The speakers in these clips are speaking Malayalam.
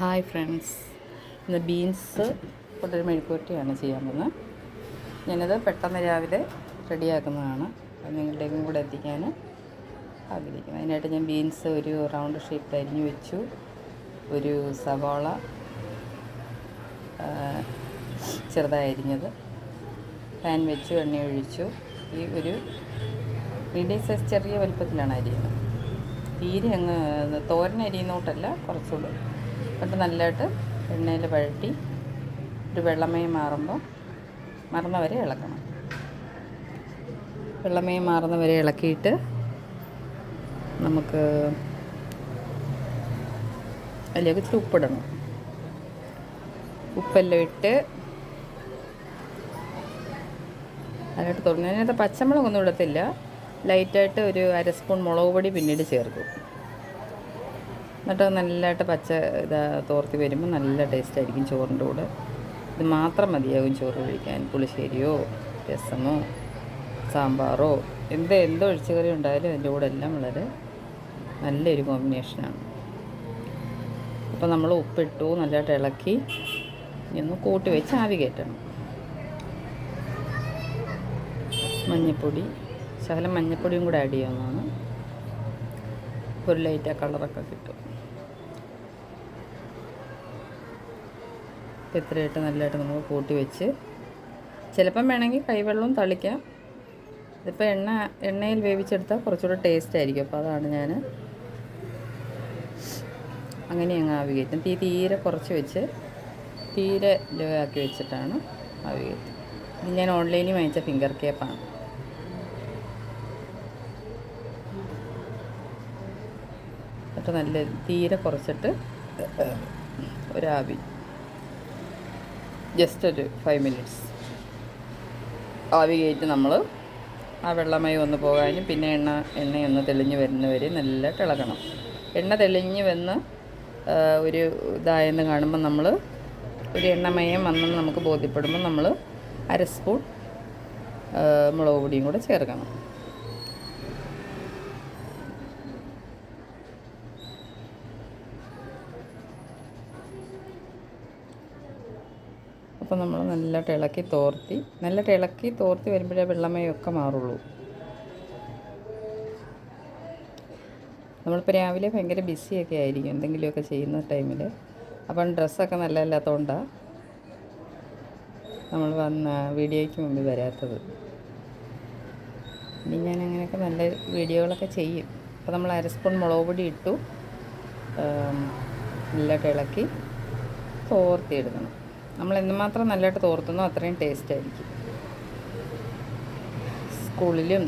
Hi friends. ഇന്ന് ബീൻസ് കൊണ്ടൊരു മെഴുക്കുവരട്ടിയാണ് ചെയ്യാൻ പോകുന്നത്. ഞാനത് പെട്ടെന്ന് രാവിലെ റെഡിയാക്കുന്നതാണ്. അത് നിങ്ങളുടെയും കൂടെ എത്തിക്കാൻ ആഗ്രഹിക്കുന്നു. അതിനായിട്ട് ഞാൻ ബീൻസ് ഒരു റൗണ്ട് ഷേപ്പിൽ അരിഞ്ഞു വെച്ചു. ഒരു സവാള ചെറുതായി അരിഞ്ഞത്. പാൻ വെച്ചു എണ്ണ ഒഴിച്ചു. ഈ ഒരു മീഡിയം സൈസ് ചെറിയ വലുപ്പത്തിലാണ് അരിയുന്നത്. തീരെ അങ്ങ് തോരൻ അരിയുന്നോട്ടല്ല കുറച്ചുകൂടെ എന്നിട്ട് നല്ലതായിട്ട് എണ്ണയിൽ വഴറ്റി ഒരു വെള്ളമയം മാറുമ്പോൾ മറന്ന വരെ ഇളക്കണം. വെള്ളമയം മാറുന്ന വരെ ഇളക്കിയിട്ട് നമുക്ക് അതിലേക്ക് ഇത്തിരി ഉപ്പിടണം. ഉപ്പെല്ലാം ഇട്ട് അതിനകത്ത് തുറന്നതിനകത്ത് പച്ചമുളകൊന്നും ഇടത്തില്ല. ലൈറ്റായിട്ട് ഒരു അര സ്പൂൺ മുളക് പൊടി പിന്നീട് ചേർക്കും. എന്നിട്ട് നല്ലതായിട്ട് പച്ച ഇതാ തോർത്തി വരുമ്പോൾ നല്ല ടേസ്റ്റ് ആയിരിക്കും ചോറിന്റെ കൂടെ. ഇത് മാത്രം മതിയാകും ചോറ് കഴിക്കാൻ. പുളിശ്ശേരിയോ രസമോ സാമ്പാറോ എന്ത് എന്ത് ഒഴിച്ചുകറി ഉണ്ടായാലും അതിന്റെ കൂടെ എല്ലാം വളരെ നല്ലൊരു കോമ്പിനേഷനാണ് അപ്പോൾ നമ്മൾ ഉപ്പിട്ടു നല്ലതായിട്ട് ഇളക്കി ഒന്ന് കൂട്ടി വെച്ച് ആവി കയറ്റണം. മഞ്ഞൾപ്പൊടി ശകലം മഞ്ഞൾപ്പൊടിയും കൂടെ ആഡ് ചെയ്യാവുന്നതാണ് ഒരു ലൈറ്റ് ആ കളറൊക്കെ കിട്ടും. അപ്പോൾ ഇത്രയായിട്ട് നല്ലതായിട്ട് നമുക്ക് കൂട്ടി വെച്ച്. ചിലപ്പം വേണമെങ്കിൽ കൈവെള്ളവും തളിക്കാം. ഇതിപ്പോൾ എണ്ണ എണ്ണയിൽ വേവിച്ചെടുത്താൽ കുറച്ചുകൂടെ ടേസ്റ്റ് ആയിരിക്കും. അപ്പോൾ അതാണ് ഞാൻ അങ്ങനെ അങ്ങ് ആവി കയറ്റും തീ തീരെ കുറച്ച് വെച്ച് തീരെ ലോ ആക്കി വെച്ചിട്ടാണ് ആവി കയറ്റും ഇത് ഞാൻ ഓൺലൈനിൽ വാങ്ങിച്ച ഫിംഗർ കേപ്പാണ് എന്നിട്ട് നല്ല തീരെ കുറച്ചിട്ട് ഒരാവി ജസ്റ്റ് ഒരു ഫൈവ് മിനിറ്റ്സ് ആവി കയറ്റി നമ്മൾ ആ വെള്ളമയം ഒന്ന് പോകാനും പിന്നെ എണ്ണ എണ്ണയൊന്ന് തെളിഞ്ഞ് വരുന്നവരെ നല്ല ഇളകണം എണ്ണ തെളിഞ്ഞ് വന്ന് ഒരു ഇതായെന്ന് കാണുമ്പോൾ നമ്മൾ ഒരു എണ്ണമയം വന്നെന്ന് നമുക്ക് ബോധ്യപ്പെടുമ്പോൾ നമ്മൾ അര സ്പൂൺ മുളക് പൊടിയും കൂടെ ചേർക്കണം. അപ്പോൾ നമ്മൾ നല്ല ഇളക്കി തോർത്തി നല്ല ഇളക്കി തോർത്തി വരുമ്പോഴേ വെള്ളമയൊക്കെ മാറുള്ളൂ. നമ്മളിപ്പോൾ രാവിലെ ഭയങ്കര ബിസിയൊക്കെ ആയിരിക്കും എന്തെങ്കിലുമൊക്കെ ചെയ്യുന്ന ടൈമിൽ അപ്പം ഡ്രസ്സൊക്കെ നല്ലതല്ലാത്തതുകൊണ്ടാണ് നമ്മൾ വന്ന വീഡിയോയ്ക്ക് മുമ്പ് വരാത്തത്. ഇനി ഞാൻ അങ്ങനെയൊക്കെ നല്ല വീഡിയോകളൊക്കെ ചെയ്യും. അപ്പോൾ നമ്മൾ അര സ്പൂൺ മുളക് പൊടി ഇട്ടു. നല്ല ഇളക്കി തോർത്തി എടുക്കണം നമ്മൾ എന്തുമാത്രം നല്ലതായിട്ട് തോർത്തുന്നോ അത്രയും ടേസ്റ്റ് ആയിരിക്കും. സ്കൂളിലും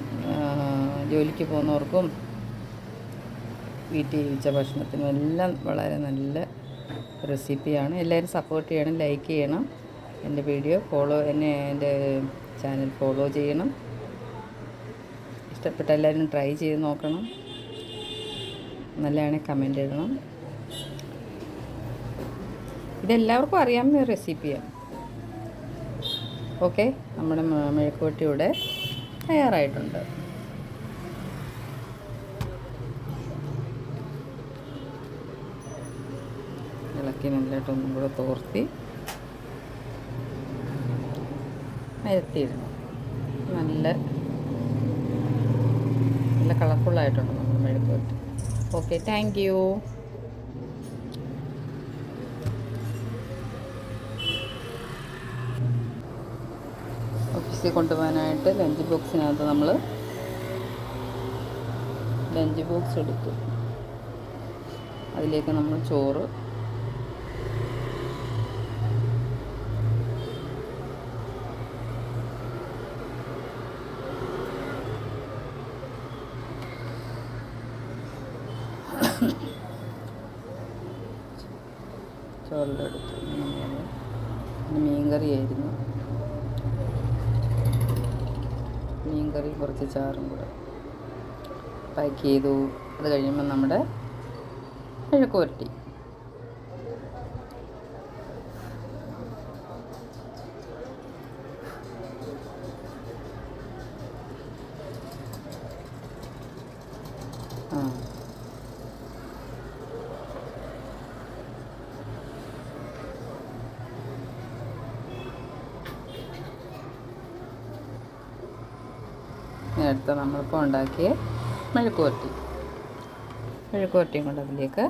ജോലിക്ക് പോകുന്നവർക്കും വീട്ടിൽ ഉച്ച ഭക്ഷണത്തിനും എല്ലാം വളരെ നല്ല റെസിപ്പിയാണ് എല്ലാവരും സപ്പോർട്ട് ചെയ്യണം ലൈക്ക് ചെയ്യണം. എന്റെ വീഡിയോ ഫോളോ എന്നെ എന്റെ ചാനൽ ഫോളോ ചെയ്യണം. ഇഷ്ടപ്പെട്ട എല്ലാവരും ട്രൈ ചെയ്ത് നോക്കണം. നല്ലതാണെങ്കിൽ കമന്റ് ഇടണം. ഇതെല്ലാവർക്കും അറിയാവുന്ന ഒരു റെസിപ്പിയാണ്. ഓക്കെ നമ്മുടെ മെഴുക്കുവട്ടി ഇവിടെ തയ്യാറായിട്ടുണ്ട്. ഇളക്കി നല്ലതായിട്ട് ഒന്നും കൂടെ തോർത്തി നിരത്തിയിടണം. നല്ല നല്ല കളർഫുള്ളായിട്ടുണ്ട് നമ്മുടെ മെഴുക്കുവട്ടി ഓക്കെ താങ്ക് യു. ഓഫീസിൽ കൊണ്ടുപോകാനായിട്ട് ലഞ്ച് ബോക്സിനകത്ത് നമ്മൾ ലഞ്ച് ബോക്സ് എടുത്തു. അതിലേക്ക് നമ്മൾ ചോറ്. ചോറിലെടുത്തു. പിന്നെ മീൻകറിയായിരുന്നു മീൻകറി കുറച്ച് ചാറും കൂടെ പാക്ക് ചെയ്തു. അത് കഴിയുമ്പോൾ നമ്മുടെ മെഴുക്ക് പുരട്ടി. ആ. എടുത്ത നമ്മളിപ്പോൾ ഉണ്ടാക്കിയ മെഴുക്കുവരട്ടി. മെഴുക്കുവരട്ടിയും കൊണ്ട് അതിലേക്ക്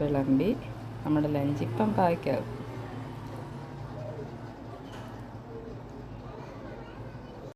വിളമ്പി നമ്മുടെ ലഞ്ച് ഇപ്പം പായ്ക്കാകും